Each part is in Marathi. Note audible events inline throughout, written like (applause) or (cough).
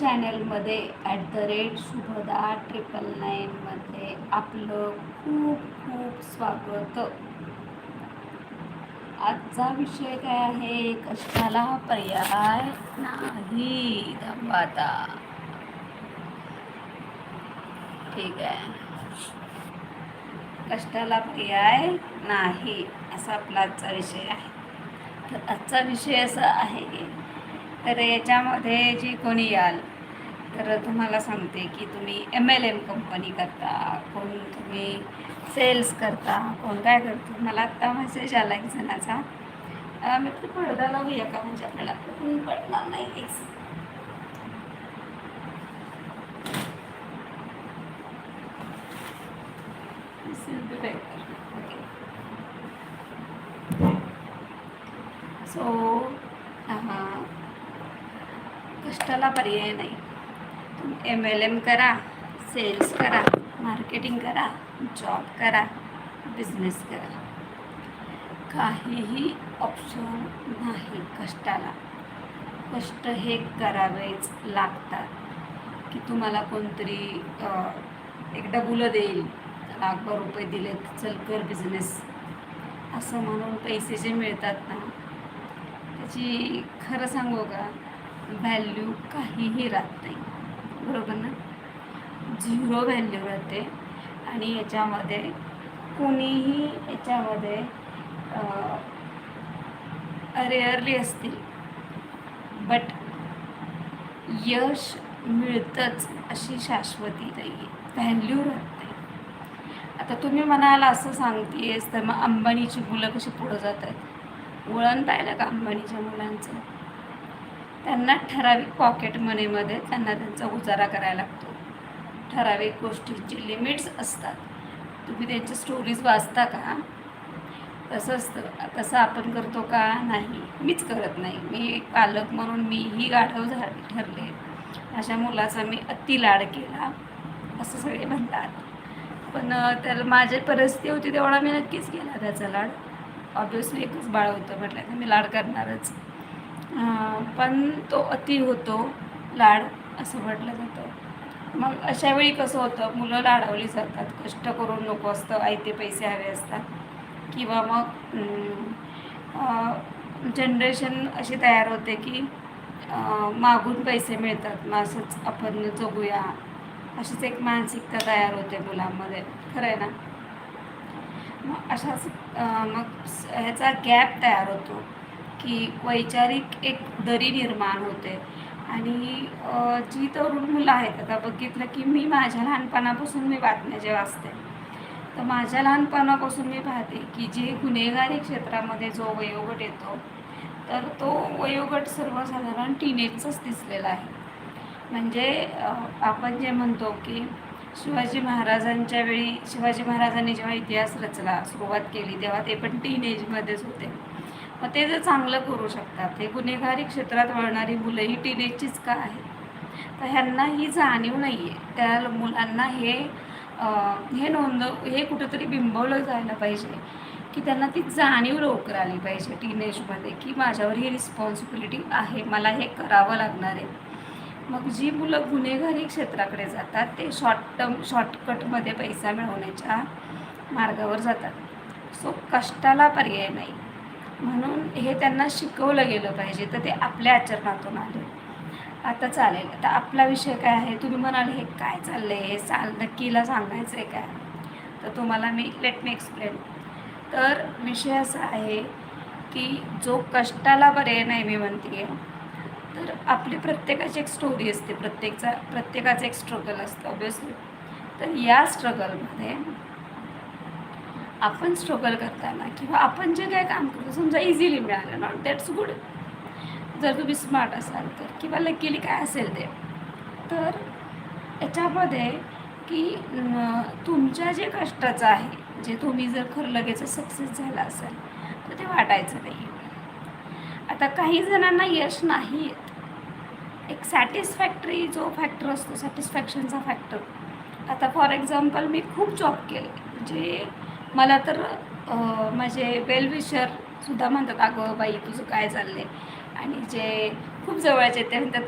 चॅनलमध्ये at the rate Shubhada triple नाईनमध्ये आपलं खूप खूप स्वागत. आजचा विषय काय आहे? कष्टाला पर्याय नाही धबाता ठीक आहे. कष्टाला पर्याय नाही? असा आपला आजचा विषय आहे. तर आजचा विषय असा आहे की तर याच्यामध्ये जी कोणी याल तर तुम्हाला सांगते की तुम्ही एम एल एम कंपनी करता कोण तुम्ही सेल्स करता कोण काय करतो. मला आत्ता मेसेज आला एक जणाचा. मी तर पडदा लावूया का म्हणजे आपल्याला? ऊन पडणार नाही. एक त्याला पर्याय नाही. तुम्ही एम एल एम करा सेल्स करा मार्केटिंग करा जॉब करा बिझनेस करा. काहीही ऑप्शन नाही कष्टाला. कष्ट हे करावेच लागतात. की तुम्हाला कोणतरी एक डबुलं देईल लाखभर रुपये दिले चल कर बिझनेस असं म्हणून पैसे जे मिळतात ना त्याची खरं सांगू का? व्हॅल्यू काहीही राहत नाही. बरोबर ना? झिरो व्हॅल्यू राहते. आणि याच्यामध्ये कोणीही याच्यामध्ये रेअरली असतील. बट यश मिळतंच अशी शाश्वती नाही आहे व्हॅल्यू राहत नाही. आता तुम्ही म्हणाला असं सांगतेस तर मग अंबानीची मुलं कशी पुढं जात आहेत वळण पाहिलं का अंबानीच्या मुलांचं? त्यांना ठराविक पॉकेट मनीमध्ये त्यांना त्यांचा उजारा करायला लागतो. ठराविक गोष्टींचे लिमिट्स असतात. तुम्ही त्यांच्या स्टोरीज वाचता का? तसं असतं? तसं आपण करतो का? नाही. मीच करत नाही. मी एक पालक म्हणून मी ही गाढव झाली ठरले. अशा मुलाचा मी अति लाड केला. असं सगळे म्हणतात. पण त्याला माझी परिस्थिती होती तेवढा मी नक्कीच केला त्याचा लाड. ऑब्विसली एकच बाळ होतं म्हटलं तर मी लाड करणारच. पण तो अति होतो लाड असं म्हटलं जातं. मग अशा वेळी कसं होतं मुलं लाडवली जातात. कष्ट करून नको असतं आयते पैसे हवे असतात. किंवा मग जनरेशन अशी तयार होते की मागून पैसे मिळतात. मग असंच आपण जगूया. अशीच एक मानसिकता तयार होते मुलांमध्ये. खरं आहे ना? मग अशाच मग स- ह्याचा गॅप तयार होतो. की वैचारिक एक दरी निर्माण होते. आणि जी तरुण मुलं आहेत आता बघितलं की मी माझ्या लहानपणापासून मी बातम्या जे वाचते तर माझ्या लहानपणापासून मी पाहते की जे गुन्हेगारी क्षेत्रामध्ये जो वयोगट येतो तर तो वयोगट सर्वसाधारण टीनेजचाच दिसलेला आहे. म्हणजे आपण जे म्हणतो की शिवाजी महाराजांच्या वेळी शिवाजी महाराजांनी जेव्हा इतिहास रचला सुरुवात केली तेव्हा ते पण टीनेजमध्येच होते. मग ते जर चांगलं करू शकतात. हे गुन्हेगारी क्षेत्रात वळणारी मुलं ही टीनेजचीच का आहेत? तर ह्यांना ही जाणीव नाही आहे त्या मुलांना हे हे नोंद हे कुठंतरी बिंबवलं जायला पाहिजे. की त्यांना ती जाणीव लवकर आली पाहिजे टीनेजमध्ये की माझ्यावर ही रिस्पॉन्सिबिलिटी आहे मला हे करावं लागणार आहे. मग जी मुलं गुन्हेगारी क्षेत्राकडे जातात ते शॉर्ट टर्म शॉर्टकटमध्ये पैसा मिळवण्याच्या मार्गावर जातात. सो कष्टाला पर्याय नाही. म्हणून हे त्यांना शिकवलं गेलं पाहिजे. तर ते आपल्या आचरणातून आले. आता चालेल. आता आपला विषय काय आहे? तुम्ही म्हणाल हे काय चाललं आहे हे चाल नक्कीला सांगायचं आहे काय? तर तुम्हाला मी लेट मी एक्सप्लेन तर विषय असा आहे की जो कष्टाला पर्याय नाही मी म्हणते तर आपली प्रत्येकाची एक स्टोरी असते. प्रत्येकचा प्रत्येकाचं एक स्ट्रगल असतं ऑब्विसली तर या स्ट्रगलमध्ये आपण स्ट्रगल करताना किंवा आपण जे काय काम करतो समजा इझिली मिळालं नॉट दॅट्स गुड जर तुम्ही स्मार्ट असाल तर किंवा लकीली काय असेल ते तर याच्यामध्ये की तुमच्या जे कष्टाचं आहे जे तुम्ही जर खरं लगेच सक्सेस झाला असेल तर ते वाटायचं नाही. आता काही जणांना यश नाही येत. एक सॅटिस्फॅक्टरी जो फॅक्टर असतो सॅटिस्फॅक्शनचा फॅक्टर आता फॉर एक्झाम्पल मी खूप जॉब केले. जे मला तर माझे वेल सुद्धा म्हणतात अगं बाई तुझं काय चाललंय? आणि जे खूप जवळचे ते म्हणतात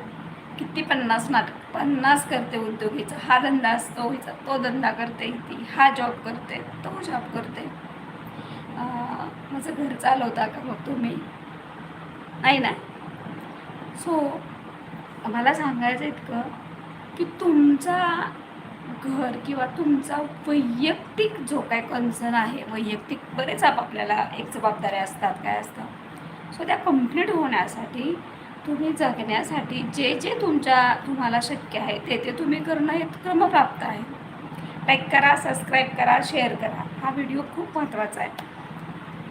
किती पन्नास नाटक पन्नास करते उद्योगीचा हा धंदा असतो हिचा तो धंदा करते ती हा जॉब करते तो जॉब करते. माझं घर चालवता का मग तुम्ही? नाही ना. सो मला सांगायचं इतकं की तुमचा घर किंवा तुमचा वैयक्तिक जो काय कन्सर्न आहे वैयक्तिक बरेच आपापल्याला एक जबाबदाऱ्या असतात काय असतं? सो त्या कंप्लीट होण्यासाठी तुम्ही जगण्यासाठी जे जे तुमच्या तुम्हाला शक्य आहे ते ते तुम्ही करणं हे क्रमप्राप्त आहे. लाईक करा सबस्क्राईब करा शेअर करा. हा व्हिडिओ खूप महत्त्वाचा आहे.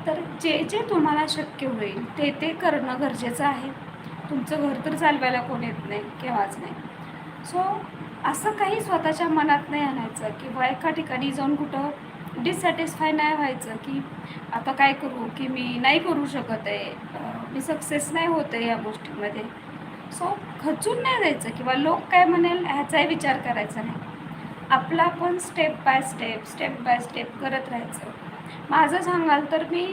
तर जे जे तुम्हाला शक्य होईल ते ते करणं गरजेचं आहे. तुमचं घर तर चालवायला कोण येत नाही केव्हाच नाही. सो असं काही स्वतःच्या मनात नाही आणायचं किंवा एका ठिकाणी जाऊन कुठं डिससॅटिस्फाय नाही व्हायचं की आता काय करू की मी नाही करू शकत आहे मी सक्सेस नाही होत आहे या गोष्टीमध्ये. सो खचून नाही जायचं किंवा लोक काय म्हणेल ह्याचाही विचार करायचा नाही. आपला पण step by step step by step करत राहायचं. माझं सांगाल तर मी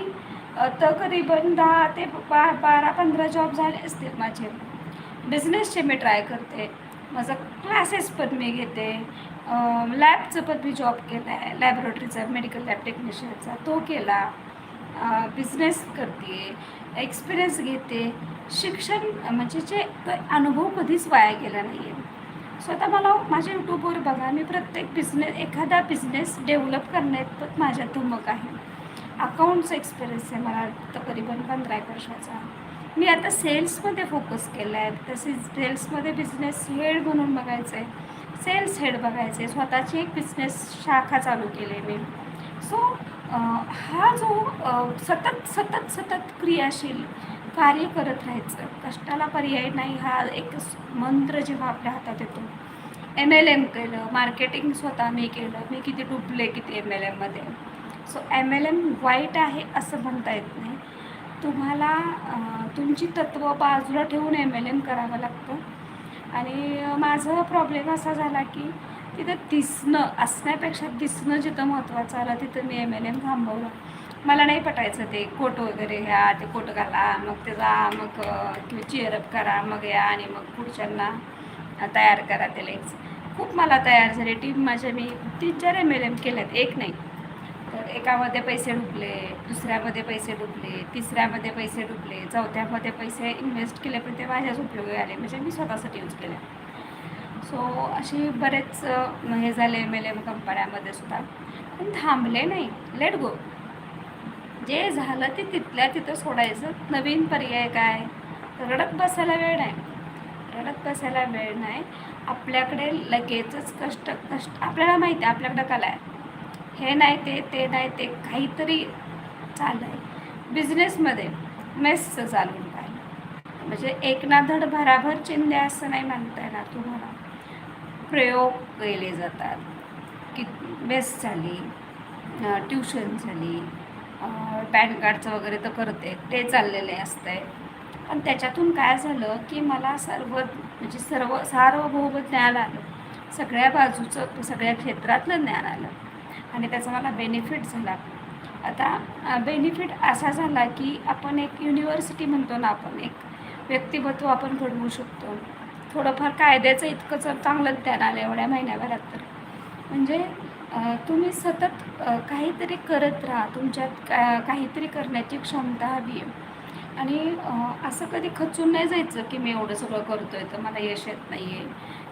तकरीबन दहा ते बा बारा पंधरा जॉब झाले असतील माझे. बिझनेसचे मी ट्राय करते. माझं क्लासेस पण मी घेते. लॅबचं पण मी जॉब केला आहे. लॅबोरेटरीचा मेडिकल लॅब टेक्निशियनचा तो केला. बिझनेस करते. एक्सपिरियन्स घेते. शिक्षण म्हणजे जे अनुभव कधीच वाया गेला नाही आहे सो आता मला माझ्या यूट्यूबवर बघा. मी प्रत्येक बिझनेस एखादा बिझनेस डेव्हलप करण्यात पण माझ्या धुमक आहे. अकाउंट्स एक्सपिरियन्स आहे मला. तकरीबन पंधरा एक वर्षाचा. मी आता सेल्समध्ये फोकस केला आहे तसेच सेल्समध्ये बिझनेस हेड म्हणून बघायचं आहे सेल्स हेड बघायचं आहे स्वतःची एक बिझनेस शाखा चालू केली मी. सो हा जो सतत सतत सतत क्रियाशील कार्य करत राहायचं. कष्टाला पर्याय नाही हा एक मंत्र जेव्हा आपल्या हातात येतो. एम एल एम केलं मार्केटिंग स्वतः मी केलं. मी किती डुबले किती एम एल एममध्ये सो एम एल एम वाईट आहे असं म्हणता येत नाही. तुम्हाला तुमची तत्त्व बाजूला ठेवून एम एल एम करावं लागतं. आणि माझा प्रॉब्लेम असा झाला की तिथं दिसणं असण्यापेक्षा दिसणं जिथं महत्त्वाचं आलं तिथं मी एम एल एम थांबवलं. मला नाही पटायचं ते कोट वगैरे घ्या ते कोट घाला मग ते जा मग किंवा चेअरअप करा मग या आणि मग पुढच्यांना तयार करा ते लेक्स खूप मला तयार झाले. टीम माझ्या मी तीन चार एम एल एम केल्यात. एक नाही. तर एकामध्ये पैसे डुबले दुसऱ्यामध्ये पैसे डुबले तिसऱ्यामध्ये पैसे डुबले चौथ्यामध्ये पैसे इन्व्हेस्ट केले पण ते माझ्याच उपयोगी आले. म्हणजे मी स्वतःसाठी यूज केले. सो अशी बरेच हे झाले एम एल एम कंपन्यामध्ये सुद्धा. पण थांबले नाही. लेट गो जे झालं ते तिथल्या तिथं सोडायचं. नवीन पर्याय काय? रडत बसायला वेळ नाही. रडत बसायला वेळ नाही. आपल्याकडे लगेचच कष्ट कष्ट आपल्याला माहिती आहे आपल्याकडं कला आहे. हे नाही ते ते नाही ते काहीतरी चाललं आहे बिझनेसमध्ये मेसचं चालून पाहिलं म्हणजे एक ना धड भराभर चिंध्या असं नाही म्हणता येणार तुम्हाला. प्रयोग केले जातात. की मेस झाली ट्युशन झाली पॅन कार्डचं वगैरे तर करते ते चाललेले असतंय पण त्याच्यातून काय झालं की मला सर्व म्हणजे सर्व सार्वभौम ज्ञान आलं. सगळ्या बाजूचं सगळ्या क्षेत्रातलं ज्ञान आलं. आणि त्याचा मला बेनिफिट झाला. आता बेनिफिट असा झाला की आपण एक युनिव्हर्सिटी म्हणतो ना आपण एक व्यक्तिमत्व आपण घडवू शकतो. थोडंफार कायद्याचं इतकं जर चांगलं ज्ञान आलं एवढ्या महिन्याभरात तर. म्हणजे तुम्ही सतत काहीतरी करत राहा तुमच्यात का काहीतरी करण्याची क्षमता हवी आहे. आणि असं कधी खचून नाही जायचं की मी एवढं सगळं करतो आहे तर मला यश येत नाही आहे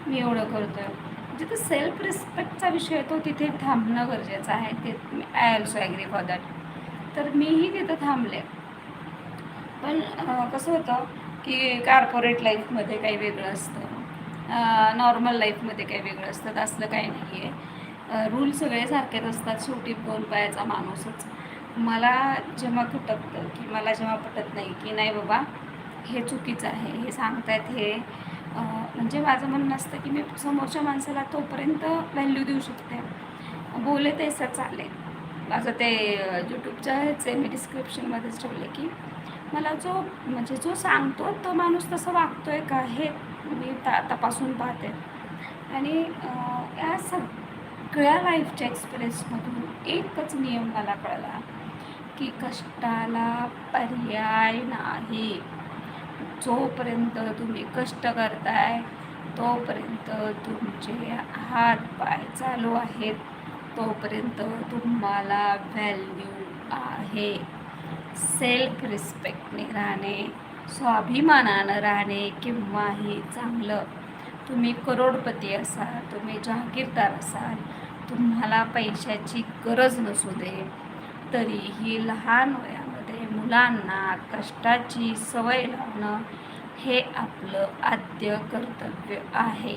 मी एवढं करतो आहे जिथं सेल्फ रिस्पेक्टचा विषय येतो तिथे थांबणं गरजेचं आहे. ते I also agree for that तर मीही तिथं थांबले. पण कसं होतं की कार्पोरेट लाईफमध्ये काही वेगळं असतं. नॉर्मल लाईफमध्ये काही वेगळं असतं. तर असलं काही नाही आहे रूल सगळे सारखेच असतात. शेवटी दोन पायाचा माणूसच. मला जेव्हा खटकतं की मला जेव्हा पटत नाही की नाही बाबा हे चुकीचं आहे हे सांगतायत हे. म्हणजे माझं म्हणणं असतं की मी समोरच्या माणसाला तोपर्यंत व्हॅल्यू देऊ शकते. बोले सर चालेल. माझं ते यूट्यूबच्या ह्याचे मी डिस्क्रिप्शनमध्येच ठेवले की मला जो म्हणजे जो सांगतो तो माणूस तसं वागतो आहे का हे मी ता तपासून पाहते. आणि या सगळ्या लाईफच्या एक्सपिरियन्समधून एकच नियम मला कळला की कष्टाला पर्याय नाही. जोपर्यंत तुम्ही कष्ट करताय तोपर्यंत तुमचे हात पाय चालू आहेत तोपर्यंत तुम्हाला व्हॅल्यू आहे. सेल्फ रिस्पेक्टने राहणे स्वाभिमानानं राहणे किंवाही चांगलं. तुम्ही करोडपती असाल तुम्ही जहागीरदार असाल तुम्हाला पैशाची गरज नसू दे. तरीही लहान वया मुलांना कष्टाची सवय लावणं हे आपलं आद्य कर्तव्य आहे.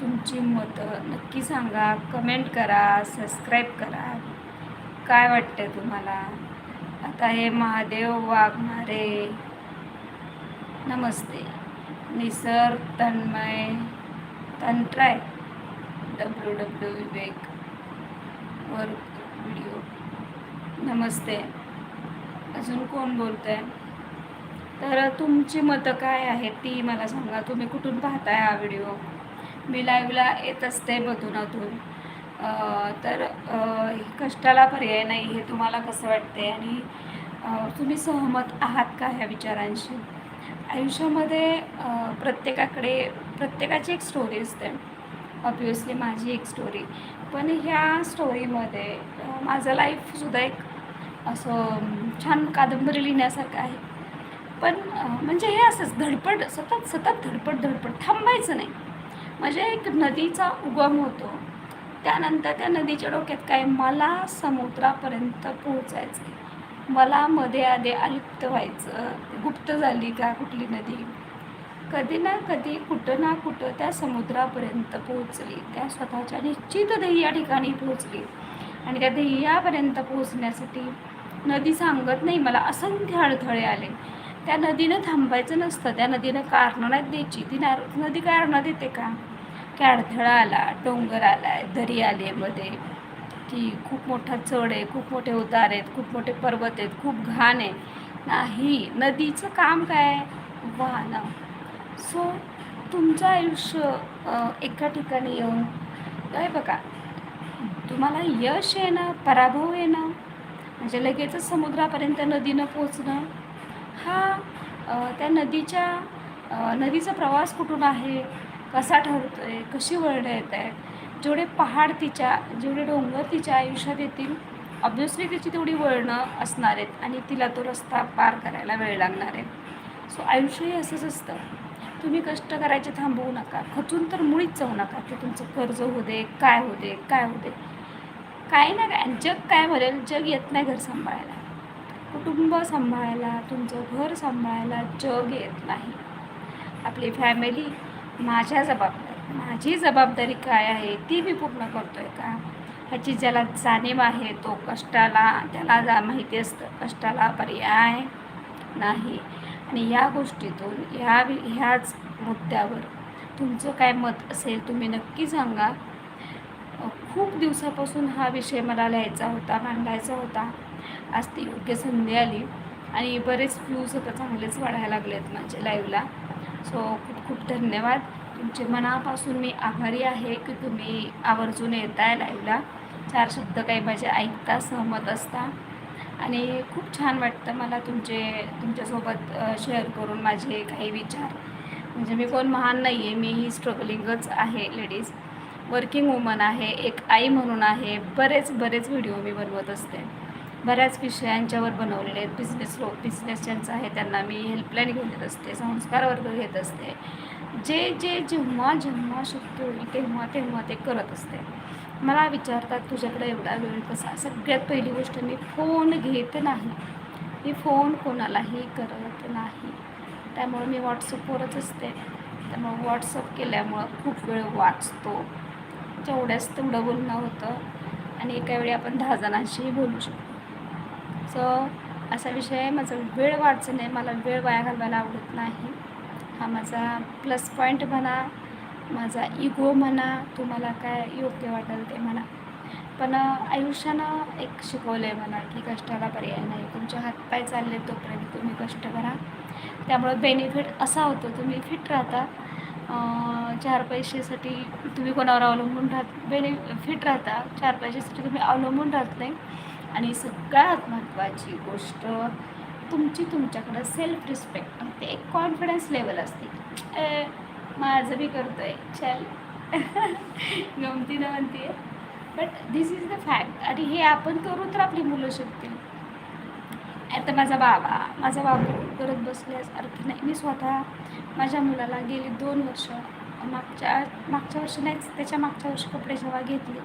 तुमची मतं नक्की सांगा. कमेंट करा सबस्क्राईब करा. काय वाटतं तुम्हाला? आता हे महादेव वाघमारे नमस्ते. निसर्ग तन्मय तंत्राय. डब्ल्यू डब्ल्यू विवेक वर व्हिडिओ नमस्ते. अजून कोण बोलत आहे तर तुमची मतं काय आहेत? ती मला सांगा. तुम्ही कुठून पाहताय हा व्हिडिओ? मी लाईव्हला येत असते मधून अधून तर कष्टाला पर्याय नाही हे तुम्हाला कसं वाटते आणि तुम्ही सहमत आहात का ह्या विचारांशी? आयुष्यामध्ये प्रत्येकाकडे प्रत्येकाची एक स्टोरी असते. ऑब्वियसली माझी एक स्टोरी पण ह्या स्टोरीमध्ये माझं लाईफसुद्धा एक असं छान कादंबरी लिहिण्यासारखं आहे. पण म्हणजे हे असंच धडपड सतत सतत धडपड धडपड थांबायचं नाही. म्हणजे एक नदीचा उगम होतो. त्यानंतर त्या नदीच्या डोक्यात काय मला समुद्रापर्यंत पोहोचायचं आहे मला मध्ये आधे अलिप्त व्हायचं गुप्त झाली का कुठली नदी? कधी ना कधी कुठं ना कुठं त्या समुद्रापर्यंत पोहोचली. त्या स्वतःच्या निश्चित ध्येया ठिकाणी पोहोचली. आणि त्या ध्येयापर्यंत पोहोचण्यासाठी नदी सांगत नाही मला असंख्य अडथळे आले. त्या नदीनं थांबायचं नसतं त्या नदीनं कारणं नाही द्यायची. ती ना नदी कारणं देते का? की अडथळा आला डोंगर आला आहे दरी आली आहे मध्ये. की खूप मोठा चढ आहे खूप मोठे उतार आहेत खूप मोठे पर्वत आहेत खूप घाण आहे. नाही नदीचं काम काय? आहे? वाहनं. सो तुमचं आयुष्य एका ठिकाणी येऊन काय बघा तुम्हाला यश येणं पराभव येणं म्हणजे लगेचच समुद्रापर्यंत नदीनं पोचणं हा त्या नदीच्या नदीचा प्रवास कुठून आहे? कसा ठरतो आहे कशी वळणं येत आहेत जेवढे पहाड तिच्या जेवढे डोंगर तिच्या आयुष्यात येतील ऑब्व्हियसली तिची तेवढी वळणं असणार आहेत आणि तिला तो रस्ता पार करायला वेळ लागणार आहे. सो आयुष्यही असंच असतं. तुम्ही कष्ट करायचे थांबवू नका. खचून तर मुळीच जाऊ नका की तुमचं कर्ज होऊ दे काय होऊ दे काय होऊ दे. काय ना काय जग काय म्हणेल? जग येत नाही घर सांभाळायला. कुटुंब सांभाळायला तुमचं घर सांभाळायला जग येत नाही. आपली फॅमिली माझ्या जबाबदारी माझी जबाबदारी काय आहे ती मी पूर्ण करतो आहे का? ह्याची ज्याला जाणीव आहे तो कष्टाला त्याला जा माहिती असतं कष्टाला पर्याय नाही. आणि या गोष्टीतून ह्या ह्याच मुद्द्यावर तुमचं काय मत असेल तुम्ही नक्की सांगा. खूप दिवसापासून हा विषय मला लिहायचा होता मांडायचा होता. आज ती योग्य संधी आली आणि बरेच व्ह्यूज आता चांगलेच वाढायला लागले आहेत माझे लाईव्हला सो खूप खूप धन्यवाद. तुमचे मनापासून मी आभारी आहे की तुम्ही आवर्जून येत आहे लाईव्हला चार शब्द काही माझे ऐकता सहमत असता. आणि खूप छान वाटतं मला तुमचे तुमच्यासोबत शेअर करून माझे काही विचार. म्हणजे मी कोण महान नाही आहे मी ही स्ट्रगलिंगच आहे लेडीज वर्किंग वुमन आहे एक आई म्हणून आहे बरेच बरेच व्हिडिओ मी बनवत असते. बऱ्याच विषयांच्यावर बनवलेले आहेत. बिझनेस लो बिझनेस ज्यांचा आहे त्यांना मी हेल्पलाईन घेऊन देत असते संस्कार वर्ग घेत असते. जे जे जेव्हा जेव्हा शक्य होईल तेव्हा तेव्हा ते करत असते. मला विचारतात तुझ्याकडे एवढा वेळ कसा? सगळ्यात पहिली गोष्ट मी फोन घेत नाही. मी फोन कोणालाही करत नाही. त्यामुळे मी व्हॉट्सअपवरच असते. त्यामुळे व्हॉट्सअप केल्यामुळं खूप वेळ वाचतो. तेवढ्याच तेवढं बोलणं होतं आणि एका वेळी आपण दहा जणांशीही बोलू शकतो. सो असा विषय आहे. माझा वेळ वाचणे आहे मला वेळ वाया घालवायला आवडत नाही. हा माझा प्लस पॉईंट म्हणा माझा इगो म्हणा तुम्हाला काय योग्य वाटेल ते म्हणा. पण आयुष्यानं एक शिकवलं आहे मला की कष्टाला पर्याय नाही. तुमचे हातपाय चालले तोपर्यंत तुम्ही कष्ट करा. त्यामुळं बेनिफिट असा होतो. तुम्ही फिट राहता. चार पैशासाठी तुम्ही कोणावर अवलंबून राहत बेनिफिट राहता. चार पैशासाठी तुम्ही अवलंबून राहत नाही. आणि सगळ्यात महत्त्वाची गोष्ट तुमची तुमच्याकडं सेल्फ रिस्पेक्ट ते एक कॉन्फिडन्स लेवल असते. ए, माझं बी आहे चल. गमती (laughs) गमतीनं म्हणते but this is the fact आणि हे आपण करू तर आपली मुलं शकतील. आता माझा बाबा माझा बाबू करत बसल्यास अर्थ नाही. मी स्वतः माझ्या मुलाला गेली दोन वर्ष मागच्या मागच्या वर्षी नाहीच त्याच्या मागच्या वर्षी कपडे जेव्हा घेतले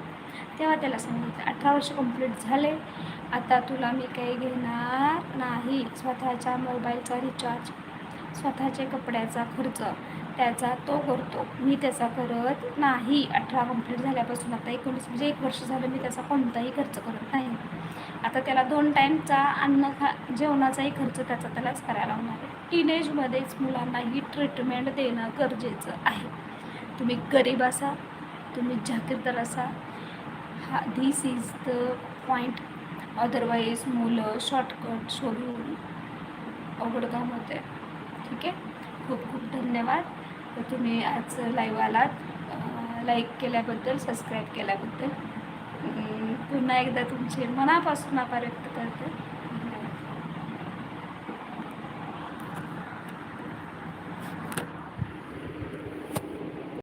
तेव्हा त्याला सांगितलं अठरा वर्ष कंप्लीट झाले आता तुला मी काही घेणार नाही. स्वतःच्या मोबाईलचा रिचार्ज स्वतःच्या कपड्याचा खर्च त्याचा तो करतो. मी त्याचा करत नाही. अठरा कंप्लीट झाल्यापासून आता एकोणीस म्हणजे एक वर्ष झालं मी त्याचा कोणताही खर्च करत नाही. आता त्याला दोन टाईमचा अन्न खा जेवणाचाही खर्च त्याचा त्यालाच करायला होणार आहे. टीनेजमध्येच मुलांना ही ट्रीटमेंट देणं गरजेचं आहे. तुम्ही गरीब असा तुम्ही जागीरदार असा. हा this is the point otherwise मुलं शॉर्टकट शोधून अवघड काम होते ठीक आहे? खूप खूप धन्यवाद. तर तुम्ही आज लाईव्ह आलात. लाईक केल्याबद्दल सबस्क्राईब केल्याबद्दल. पुन्हा एकदा तुमचे मनापासून आभार व्यक्त करते.